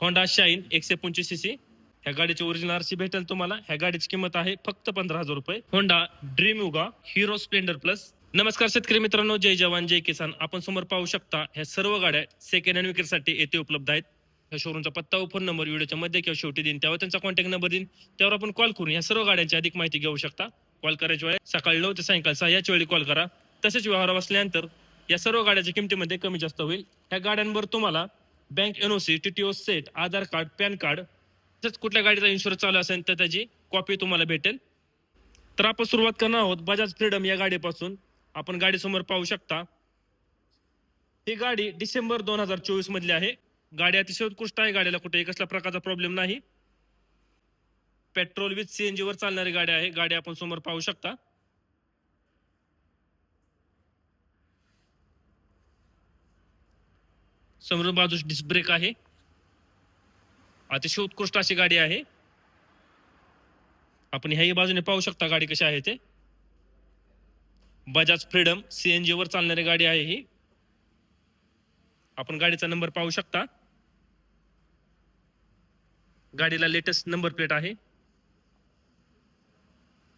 Honda shine एकशे पंचवीस C C ह्या गाडीची ओरिजिनल आरसी भेटेल तुम्हाला. ह्या गाडीची किंमत आहे फक्त पंधरा हजार रुपये. Honda dream Yuga Hero splendor plus नमस्कार शेतकरी मित्रांनो. जय जवान जय किसान. आपण समोर पाहू शकता ह्या सर्व गाड्या सेकंड हँड विक्रीसाठी येथे उपलब्ध आहेत. ह्या शोरूमचा पत्ता व फोन नंबर व्हिडिओच्या मध्ये किंवा शेवटी देईन. त्यावर त्यांचा कॉन्टॅक्ट नंबर देईन. त्यावर आपण कॉल करून या सर्व गाड्यांची अधिक माहिती घेऊ शकता. कॉल करायच्या वेळेस सकाळी नऊ ते सायंकाळी सहा याच वेळी कॉल करा. तसेच व्यवहार बसल्यानंतर या सर्व गाड्याच्या किमतीमध्ये कमी जास्त होईल. ह्या गाड्यांवर तुम्हाला bank NOC TTO set Aadhaar card PAN card तसंच कुठल्या गाडीचा इन्शुरन्स चालू असेल तर त्याची कॉपी तुम्हाला भेटेल. तर आपण सुरुवात करणार आहोत बजाज फ्रीडम या गाडीपासून. आपण गाडीसमोर पाहू शकता. ही गाडी डिसेंबर दोन हजार चोवीस मधली आहे. गाडी अतिशय उत्कृष्ट आहे. गाडीला कुठेही कसल्या प्रकारचा प्रॉब्लेम नाही. पेट्रोल विथ सीएनजी वर चालणारी गाडी आहे. गाडी आपण समोर पाहू शकता. समोरून बाजूस डिस्क ब्रेक आहे. अतिशय उत्कृष्ट अशी गाडी आहे. आपण ह्याही बाजूने पाहू शकता गाडी कशी आहे ते. बजाज फ्रीडम सीएनजी वर चालणारी गाडी आहे ही. आपण गाडीचा नंबर पाहू शकता. गाडीला लेटेस्ट नंबर प्लेट आहे.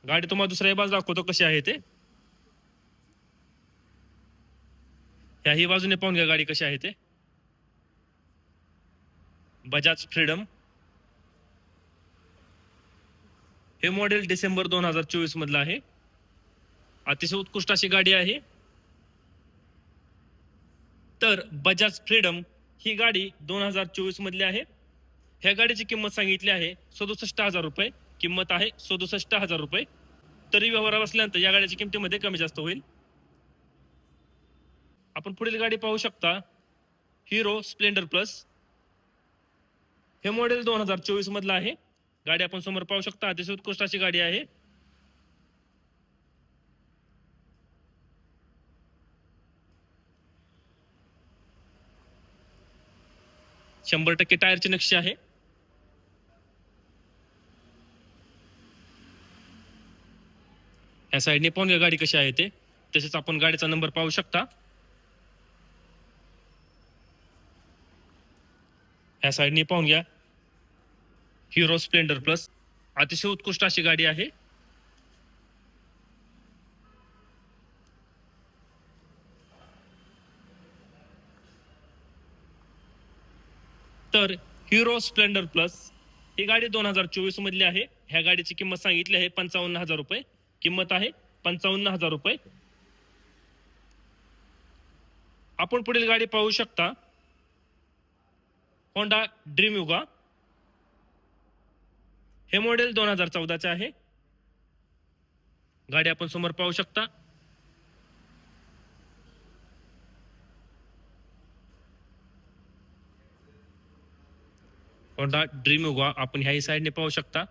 गाडी तुम्हाला दुसऱ्या बाजू दाखवतो कशी आहे ते. ह्याही बाजूने पाहून घ्या गाडी कशी आहे ते. बजाज फ्रीडम. हे मॉडेल डिसेंबर दोन हजार चोवीस मधलं आहे. अतिशय उत्कृष्ट अशी गाडी आहे. तर बजाज फ्रीडम ही गाडी दोन हजार चोवीस मधली आहे. ह्या गाडीची किंमत सांगितली आहे सदुसष्ट हजार रुपये. किंमत आहे सदुसष्ट हजार रुपये. तरी व्यवहारात असल्यानंतर या गाडीच्या किमतीमध्ये कमी जास्त होईल. आपण पुढील गाडी पाहू शकता. Hero splendor plus. हे मॉडेल दोन हजार चोवीस मधलं आहे. गाडी आपण समोर पाहू शकता अतिशय उत्कृष्ट अशी गाडी आहे. शंभर टक्के टायरची नक्षी आहे. या साईडने पाहून घ्या गाडी कशी आहे ते तसेच आपण गाडीचा नंबर पाहू शकता. ह्या साईडने पाहून घ्या. हिरो स्प्लेंडर प्लस अतिशय उत्कृष्ट अशी गाडी आहे. तर हिरो स्प्लेंडर प्लस ही गाडी दोन हजार चोवीस मधली आहे. ह्या गाडीची किंमत सांगितली आहे पंचावन्न हजार रुपये. किंमत आहे पंचावन्न हजार रुपये. आपण पुढील गाडी पाहू शकता. होंडा ड्रीम युगा हे मॉडेल दोन हजार चौदाचे आहे. गाडी आपण समोर पाहू शकता. होंडा ड्रीम उगा आपण ह्याही साईडने पाहू शकता.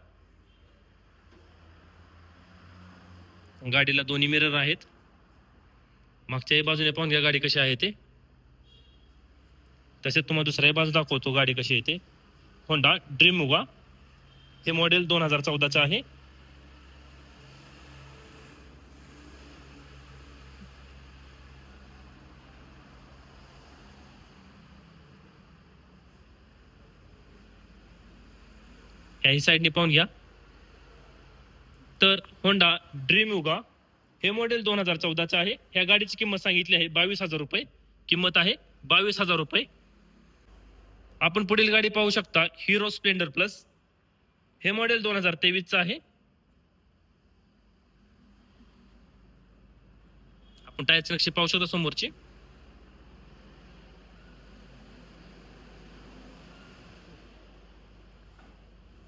गाडीला दोन्ही मिरर आहेत. मागच्याही बाजूने पाहून घ्या गाडी कशी आहे ते. तसेच तुम्हाला दुसऱ्याही बाजू दाखवतो गाडी कशी आहे ते. होंडा ड्रीम उगवा हे मॉडेल दोन हजार चौदाचं आहे. याही साईडने पाहून घ्या. तर होंडा ड्रीम युगा हे मॉडेल दोन हजार चौदाचं आहे. ह्या गाडीची किंमत सांगितली आहे बावीस हजार रुपये. किंमत आहे बावीस हजार रुपये. आपण पुढील गाडी पाहू शकता हिरो स्प्लेंडर प्लस हे मॉडेल दोन हजार तेवीसचं आहे. आपण टायरची नक्षी पाहू शकता समोरची.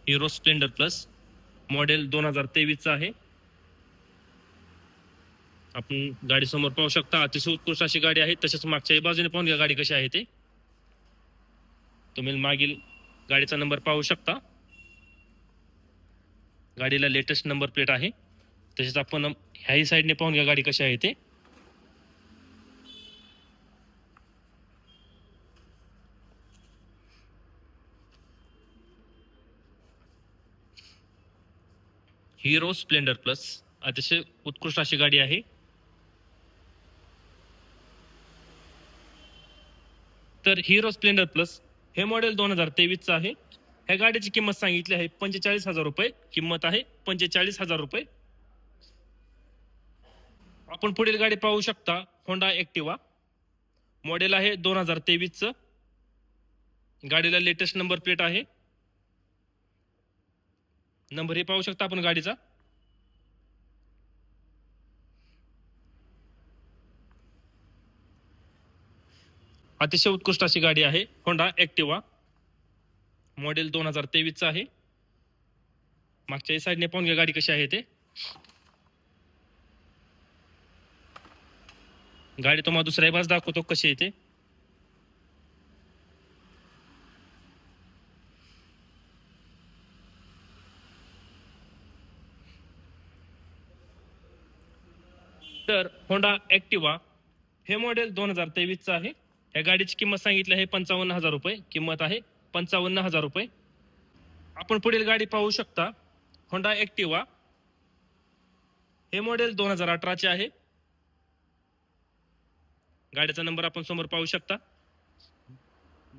हिरो स्प्लेंडर प्लस मॉडेल दोन हजार तेवीसचं आहे. आपण गाडी समोर पाहू शकता अतिशय उत्कृष्ट अशी गाडी आहे. तसेच मागच्याही बाजूने पाहून घ्या गाडी कशी आहे ते. तुम्ही मागील गाडीचा नंबर पाहू शकता. गाडीला लेटेस्ट नंबर प्लेट आहे. तसेच आपण ह्याही साईडने पाहून घ्या गाडी कशी आहे ते. हिरो स्प्लेंडर प्लस अतिशय उत्कृष्ट अशी गाडी आहे. तर हिरो स्प्लेंडर प्लस हे मॉडेल दोन हजार तेवीसचं आहे. ह्या गाडीची किंमत सांगितली आहे पंचेचाळीस हजार रुपये. किंमत आहे पंचेचाळीस हजार रुपये. आपण पुढील गाडी पाहू शकता होंडा ऍक्टिवा मॉडेल आहे दोन हजार तेवीसचं. गाडीला लेटेस्ट नंबर प्लेट आहे. नंबर हे पाहू शकता आपण गाडीचा. अतिशय उत्कृष्ट अशी गाडी आहे होंडा ऍक्टिवा मॉडेल दोन हजार तेवीसचा आहे. मागच्या साईडने पाहून घ्या गाडी कशी आहे ते. गाडी तुम्हाला दुसऱ्या बाज दाखवतो कशी येते तर होंडा ऍक्टिवा हे मॉडेल दोन हजार तेवीसचं आहे. या गाडीची किंमत सांगितली आहे पंचावन्न हजार रुपये. किंमत आहे पंचावन्न हजार रुपये. आपण पुढील गाडी पाहू शकता. होंडा ॲक्टिवा हे मॉडेल दोन हजार अठराचे आहे. गाडीचा नंबर आपण समोर पाहू शकता.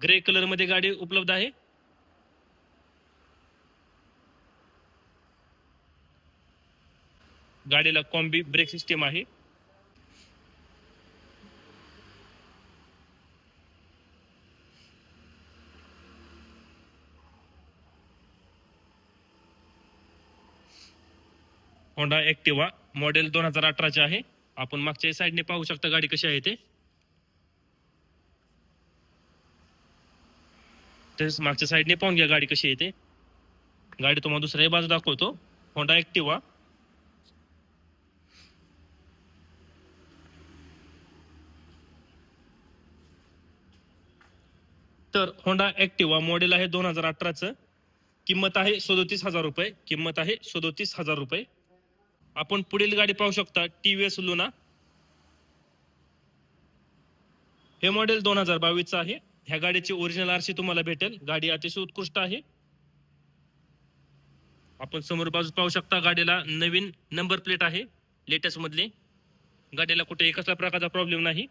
ग्रे कलरमध्ये गाडी उपलब्ध आहे. गाडीला कॉम्बी ब्रेक सिस्टीम आहे. होंडा ॲक्टिवा मॉडेल दोन हजार अठराचे आहे. आपण मागच्या साईडने पाहू शकता गाडी कशी आहे ते. तेच मागच्या साईडने पाहून घ्या गाडी कशी येते गाडी तुम्हाला दुसऱ्याही बाजू दाखवतो. होंडा ॲक्टिवा तर होंडा ॲक्टिवा मॉडेल आहे दोन हजार अठराचं. किंमत आहे सदोतीस हजार रुपये. किंमत आहे सदोतीस हजार रुपये. आपण पुढील गाडी पाहू शकता टी व्ही एस लुना. हे मॉडेल दोन हजार बावीस आहे. ह्या गाडीची ओरिजिनल आरसी तुम्हाला भेटेल. गाडी अतिशय उत्कृष्ट आहे. आपण समोर बाजू पाहू शकता गाडीला नवीन नंबर प्लेट आहे. लेटेस्ट मधली. गाडीला कुठे कसला प्रकारचा प्रॉब्लेम नाही.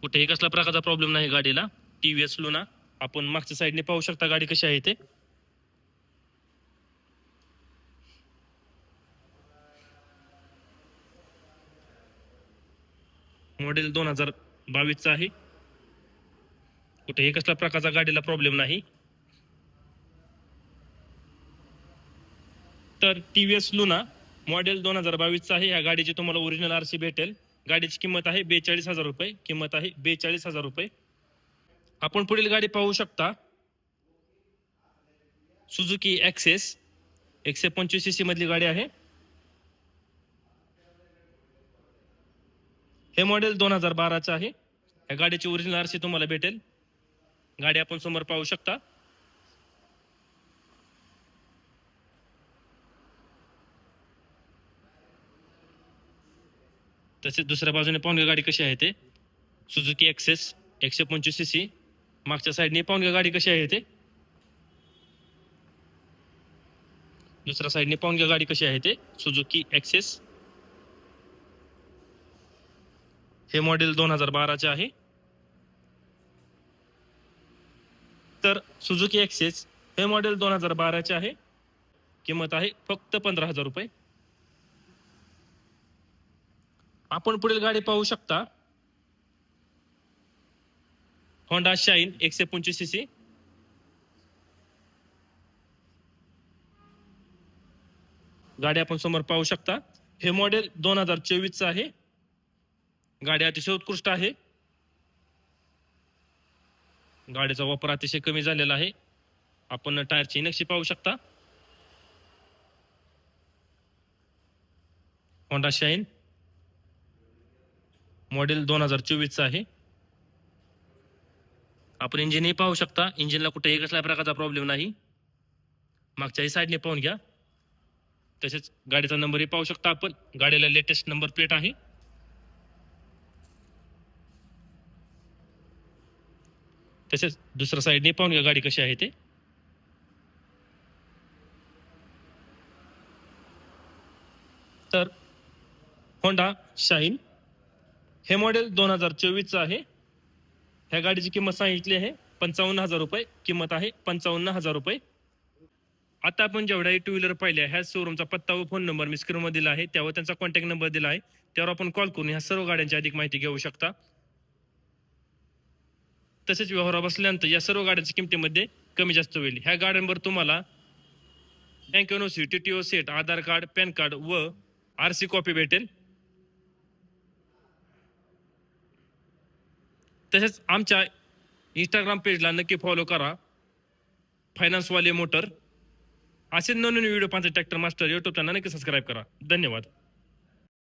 कुठेही कसला प्रकारचा प्रॉब्लेम नाही गाडीला. T V S Luna. आपण मागच्या साईडने पाहू शकता गाडी कशी आहे ते. मॉडेल दोन हजार बावीसचा आहे. कुठेही कसल्या प्रकारचा गाडीला प्रॉब्लेम नाही. तर T V S Luna model दोन हजार बावीसचा आहे. या गाडीची तुम्हाला ओरिजिनल आरसी भेटेल. गाडीची किंमत आहे बेचाळीस हजार रुपये. किंमत आहे बेचाळीस हजार रुपये. आपण पुढील गाडी पाहू शकता. सुझुकी ॲक्सेस एकशे पंचवीस सी सी मधली गाडी आहे. हे मॉडेल दोन हजार बाराचं आहे. या गाडीची ओरिजिनल आरसी तुम्हाला भेटेल. गाडी आपण समोर पाहू शकता. तसेच दुसऱ्या बाजूने पाहून गाडी कशी आहे ते. सुझुकी ॲक्सेस एकशे पंचवीस सी सी मागच्या साईडने पाहून घ्या गाडी कशी आहे ते? दुसऱ्या साईडने पाहून घ्या गाडी कशी आहे ते? सुझुकी ॲक्सेस हे मॉडेल दोन हजार बाराचे आहे. तर सुझुकी ॲक्सेस हे मॉडेल दोन हजार बाराचे आहे. किंमत आहे फक्त पंधरा हजार रुपये. आपण पुढील गाडी पाहू शकता. होंडा शाईन एकशे पंचवीस सी सी गाडी आपण समोर पाहू शकता. हे मॉडेल दोन हजार चोवीसचं आहे. गाडी अतिशय उत्कृष्ट आहे. गाडीचा वापर अतिशय कमी झालेला आहे. आपण टायरची नक्षी पाहू शकता. होंडा शाईन मॉडेल दोन हजार चोवीसचं आहे. आपण इंजिनही पाहू शकता. इंजिनला कुठेही कसल्या प्रकारचा प्रॉब्लेम नाही. मागच्याही साईडने पाहून घ्या. तसेच गाडीचा नंबरही पाहू शकता आपण. गाडीला लेटेस्ट नंबर प्लेट आहे. तसेच दुसऱ्या साईडने पाहून घ्या गाडी कशी आहे ते. तर होंडा शाईन हे मॉडेल दोन हजार चोवीसचं आहे. ह्या गाडीची किंमत सांगितली आहे. पंचावन्न हजार रुपये किंमत आहे. पंचावन्न हजार रुपये. आता आपण जेवढ्याही टू व्हीलर पाहिल्या ह्या शोरूमचा पत्ता व फोन नंबर मी स्क्रीनवर दिला आहे. त्यावर त्यांचा कॉन्टॅक्ट नंबर दिला आहे. त्यावर आपण कॉल करून ह्या सर्व गाड्यांची अधिक माहिती घेऊ शकता. तसेच व्यवहार बसल्यानंतर या सर्व गाड्यांच्या किमतीमध्ये कमी जास्त होईल. ह्या गाड्यांवर तुम्हाला bank NOC T T O set Aadhaar card PAN card व आर सी कॉपी भेटेल. तसेच आमच्या इंस्टाग्राम पेजला नक्की फॉलो करा. फायनान्सवाले मोटर. असे नवीन व्हिडिओ पाहण्यासाठी ट्रॅक्टर मास्टर यूट्यूब चॅनल नक्की सबस्क्राईब करा. धन्यवाद.